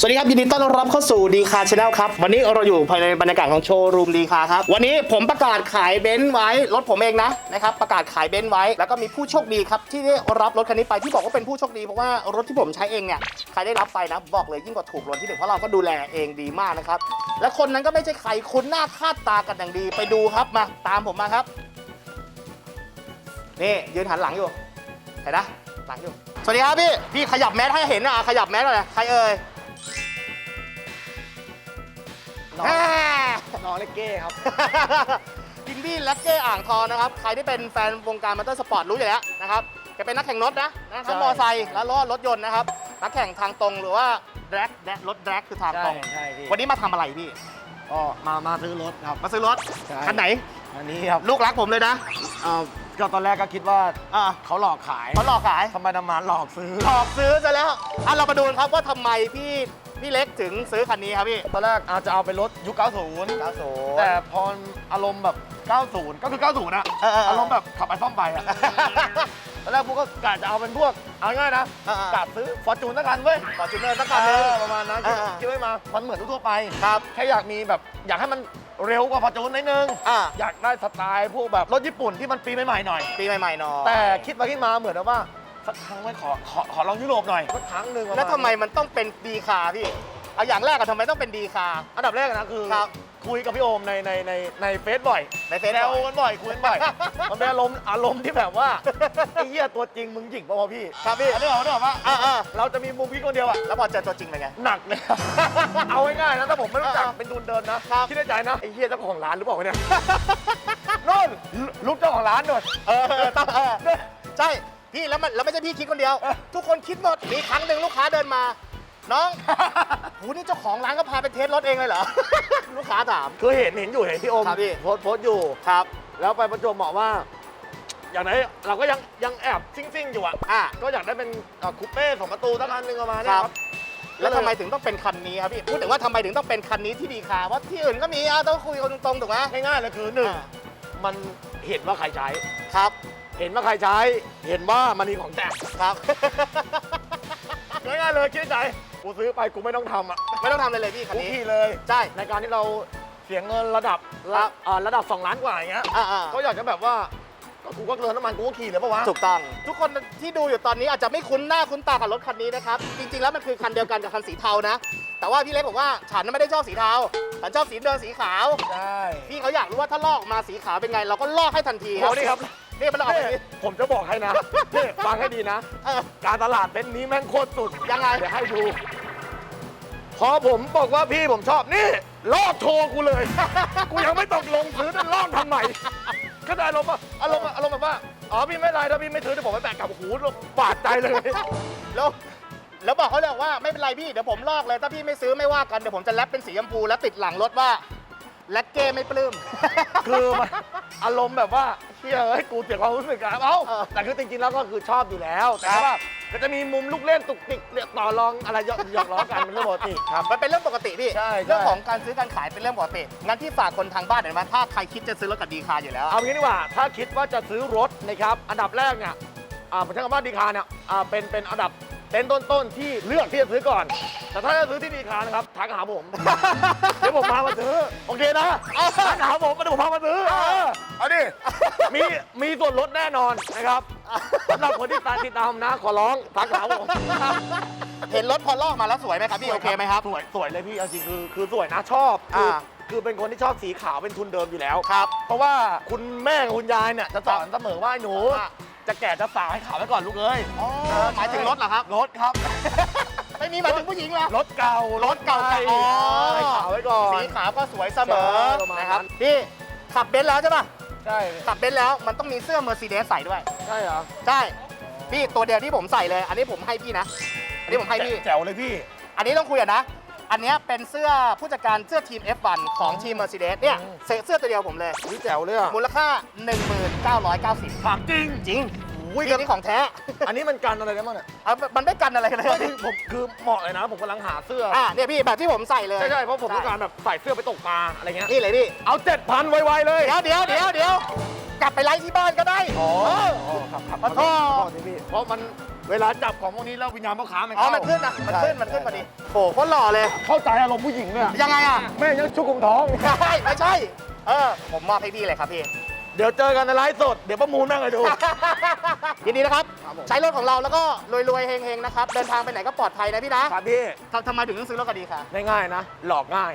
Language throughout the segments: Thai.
สวัสดีครับ ยินดีต้อนรับเข้าสู่ดีคาชาแนลครับ วันนี้เราอยู่ภายในบรรยากาศของโชว์รูมดีคาครับ วันนี้ผมประกาศขายเบนซ์ไว้ รถผมเองนะนะครับ ประกาศขายเบนซ์ไว้ แล้วก็มีผู้โชคดีครับ ที่ได้รับรถคันนี้ไปที่บอกว่าเป็นผู้โชคดี เพราะว่ารถที่ผมใช้เองเนี่ย ใครได้รับไปนะ บอกเลยยิ่งกว่าถูกรางวัลที่หนึ่งเพราะเราก็ดูแลเองดีมากนะครับ และคนนั้นก็ไม่ใช่ใครคุ้นหน้าคาดตากันอย่างดีไปดูครับมาตามผมมาครับนี่ยืนหันหลังอยู่เห็นนะหลังอยู่สวัสดีครับพี่พี่ขยับแมสให้เห็นอะขยับแมสหน่อยใครเอ่ย น้องแม่น้องเล็กเก้ครับอินดี้และเก้อ่างทองนะครับ ใครที่เป็นแฟนวงการมอเตอร์สปอร์ตรู้อยู่แล้วนะครับแกเป็นนักแข่งรถนะนะทั้งใช่มอไซค์และล้อรถยนต์นะครับ นักแข่งทางตรงหรือว่าแดร็กรถแดร็กคือทางตรงใช่พี่ วันนี้มาทำอะไรพี่ ก็มามาซื้อรถครับ มาซื้อรถใช่ คันไหน อันนี้ครับลูกรักผมเลยนะเอ่อก็ตอนแรกก็คิดว่าอ่าเขาหลอกขายเขาหลอกขาย ทำไมนำมาหลอกซื้อ หลอกซื้อซะแล้วอะเรามาดูกันครับว่าทำไมพี่ พี่เล็กถึงซื้อคันนี้ครับพี่ ตอนแรกอาจจะเอาเป็นรถยุค 90 90 แต่พออารมณ์แบบ 90 ก็คือ 90นะเออเออเอออารมณ์แบบขับไปซ่อมไปอะตอนแรกพวกก็กะจะเอาเป็นพวก เอาง่ายๆนะเออเออ กะซื้อฟอร์จูนสักคันเว้ย ฟอร์จูเนอร์สักคันหนึง เออประมาณนั้นเออเออ คิดไว้มา มันเหมือนทั่วๆไปครับแค่อยากมีแบบ อยากให้มันเร็วกว่าฟอร์จูนนิดนึง อ่าอยากได้สไตล์พวกแบบรถญี่ปุ่นที่มันปีใหม่ๆหน่อย ปีใหม่ๆหน่อยแต่คิดไปคิดมาเหมือนกับว่า สักครั้งไว้ขอขอขอลองยุโรปหน่อย สักครั้งหนึ่งประาณแล้วทำไมมันต้องเป็นดีคาพี่เอาอย่างแรกอะทำไมต้องเป็นดีคา อันดับแรกนะคือครับคุยกับพี่โอมในในในในเฟซบ่อยในเฟซแซวบ่อยกันบ่อยคุยกันบ่อย มันเป็นอารมณ์อารมณ์ที่แบบว่าไอ้เหี้ยตัวจริงมึงหยิงป่าวะพี่ครับพี่อันนี้เหรออันนี้เหรอว่าอ่าอ่าเราจะมีมุมพี่คนเดียวอะแล้วพอเจอตัวจริงเป็นไง หนักเลยเอาง่ายๆนะถ้าผมไม่รู้จักอ่าเป็นทุนเดินนะครับ คิดในใจนะไอ้เหี้ยเจ้าของร้านหรือเปล่าวะเนี่ยนู่นลูกเจ้าของร้านนู่นเออเออต้องเออใช่ พี่แล้วมันแล้วไม่ใช่พี่คิดคนเดียว ทุกคนคิดหมดมีครั้งหนึ่งลูกค้าเดินมา น้อง หูนี่เจ้าของร้านก็พาไปเทสรถเองเลยเหรอ ลูกค้าถาม คือเห็นเห็นอยู่เห็นพี่โอมครับพี่ โพสต์โพสต์อยู่ ครับ แล้วไปประจวบเหมาะว่า อย่างไหนเราก็ยังยังแอบซิ่งๆอยู่อะ อะ ก็อยากได้เป็นเอ่อคูเป้สองประตูสักคันหนึ่งประมาณคเนี้รัยบครับ แล้วทำไมถึงต้องเป็นคันนี้ครับพี่ พูดถึงว่าทำไมถึงต้องเป็นคันนี้ที่ดีคาเพราะที่อื่นก็มีอะต้องคุยกันตรงๆถูกไหมง่ายๆเลยคือหนึ่งอ่ามันเห็นว่าใครใช้ ครับ เห็นว่าใครใช้ เห็นว่ามันมีของแจกครับง่ายๆเลยคิดในใจกูซื้อไปกูไม่ต้องทำอะไม่ต้องทำอะไรเลยพี่คันกูนี้ขี่เลย ใช่ในการที่เราเสียเงินระดับครับอ่าระดับ 2 ล้านกว่าอย่างเงี้ยอ่าอ่าก็อยากจะแบบว่าก็กูก็เติมน้ำมันกูก็ขี่เลยปะวะถูกต้อง ทุกคนที่ดูอยู่ตอนนี้อาจจะไม่คุ้นหน้าคุ้นตากับรถคันนี้นะครับ จริง ๆ แล้วมันคือคันเดียวกันกับคันสีเทานะ แต่ว่าพี่เล็กบอกว่าฉันไม่ได้ชอบสีเทาฉันชอบสีเดินสีขาว ใช่พี่เขาอยากรู้ว่าถ้าลอกมาสีขาวเป็นไง เราก็ลอกให้ทันทีครัโอ้นี่ครับ นี่มันออกแบบนี่นี้ผมจะบอกให้นะ นี่ฟังให้ดีนะ เออ การตลาดเต็นท์นี้แม่งโคตรสุด ยังไง เดี๋ยวให้ดู พอผมบอกว่าพี่ผมชอบนี่ลอกโชว์กูเลย กูยังไม่ตกลงซื้อนั่นลอกทำไมก็ได้อารมณ์ว่าอารมณ์อารมณ์แบบว่า อ๋อพี่ไม่เป็นไรถ้าพี่ไม่ซื้อเดี๋ยวผมไปแบกกลับหูบาดใจเลย แล้วแล้วบอกเขาเลยว่าไม่เป็นไรพี่เดี๋ยวผมลอกเลย ถ้าพี่ไม่ซื้อไม่ว่ากันเดี๋ยวผมจะแรปเป็นสีชมพูแล้วติดหลังรถว่าแลกเก้ไม่ปลื้ม คือมันอารมณ์แบบว่า เฮียเอ้ยกูเสียความรู้สึกอะเอ้าเออแต่คือจริงๆแล้วก็คือชอบอยู่แล้ว แต่ครับว่าก็จะมีมุมลูกเล่นตุกติกเรียกต่อรองอะไรหยอกหยอกล้อกันเป็นเรื่องปกติครับ มันเป็นเรื่องปกติพี่ ใช่ใช่ เรื่องของการซื้อการขายเป็นเรื่องปกติ งั้นที่ฝากคนทางบ้านหน่อยไหมถ้าใครคิดจะซื้อรถกับดีคาอยู่แล้วเอางี้ดีกว่า ถ้าคิดว่าจะซื้อรถนะครับ อันดับแรกเนี่ยอ่าผมใช้คำว่าดีคาเนี่ยอ่าเป็นเป็นอันดับเต็นท์ต้นๆที่เลือกที่จะซื้อก่อน แต่ถ้าจะซื้อที่ดีคานะครับทักหาผม เดี๋ยวผมพามาซื้อ โอเคนะทักหาผมมาเดี๋ยวผมพามาซื้อเออเอาดิ มีมีส่วนลดแน่นอนนะครับสำหรับคนที่ตามติดตามนะขอร้องทักหาผมเห็นรถพอลอกมาแล้วสวยไหมครับพี่โอเคไหมครับ สวยสวยเลยพี่เอาจริงคือคือสวยนะชอบคืออ่าคือเป็นคนที่ชอบสีขาวเป็นทุนเดิมอยู่แล้ว ครับ เพราะว่าคุณแม่กับคุณยายเนี่ยจะสอนเสมอว่าไอ้หนู อะ จะแก่จะสาวให้ขาวไว้ก่อนลูกเอ้ยอ๋อหมายถึงรถเหรอครับ รถครับ ไม่มีหมายถึงผู้หญิงเหรอ รถเก่ารถเก่าใหม่อ๋อให้ขาวไว้ก่อนสีขาวก็สวยเสมอใช่ประมาณนะครับนั้นพี่ขับเบนซ์แล้วใช่ป่ะ ใช่ขับเบนซ์แล้วมันต้องมีเสื้อเมอร์ e เดสใส่ด้วย ใช่เหรอใช่ พี่ตัวเดียวที่ผมใส่เลย อันนี้ผมให้พี่นะ อันนี้ผมให้พี่ แจ๋วเลยพี่ อันนี้ต้องคุยกันนะ อันเนี้ยเป็นเสื้อผู้จัดการเสื้อทีม F1 ของทีม Mercedes เนี่ยอืมเสื้อเสื้อตัวเดียวผมเลย นี่แจ๋วเลยอะมูลค่า 1990 ถามจริง จริง อุ้ยนี่นี่ของแท้อันนี้มันกันอะไรได้บ้างเนี่ยเอามันไม่กันอะไรกันเลยไม่คือผมคือเหมาะเลยนะ ผมกำลังหาเสื้ออ่าเนี่ยพี่แบบที่ผมใส่เลยใช่ใช่เพราะผมต้องการแบบใส่เสื้อไปตกปลาอะไรเงี้ยนี่เลยพี่เอาเจ็ดพันไวๆเลยเดี๋ยวเดี๋ยวเดี๋ยวเดี๋ยวกลับไปไลฟ์ที่บ้านก็ได้อ๋อเอออ๋อครับครับขอโทษขอโทษทีพี่เพราะมันเวลาจับของพวกนี้แล้ววิญญาณพ่อค้ามันอ๋อเข้ามันขึ้นนะมันขึ้นมันขึ้นพอดีโอ้โหโคตรหล่อเลย เข้าใจอารมณ์ผู้หญิงเนี่ยยังไงอะแม่ยังชุกกุมท้องไม่ใช่ไม่ใช่ เออ ผมมอบให้พี่เลยครับพี่ เดี๋ยวเจอกันในไลฟ์สด เดี๋ยวประมูลแม่งเลยดู ยินดีนะครับ ครับผม ใช้รถของเราแล้วก็รวยๆเฮงๆนะครับ เดินทางไปไหนก็ปลอดภัยนะพี่นะครับพี่ทำทำไมถึงต้องซื้อรถกันดีคะง่ายๆนะ หลอกง่าย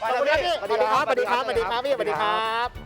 ขอบคุณครับพี่สวัสดีครับ สวัสดีครับ สวัสดีครับพี่สวัสดีครับ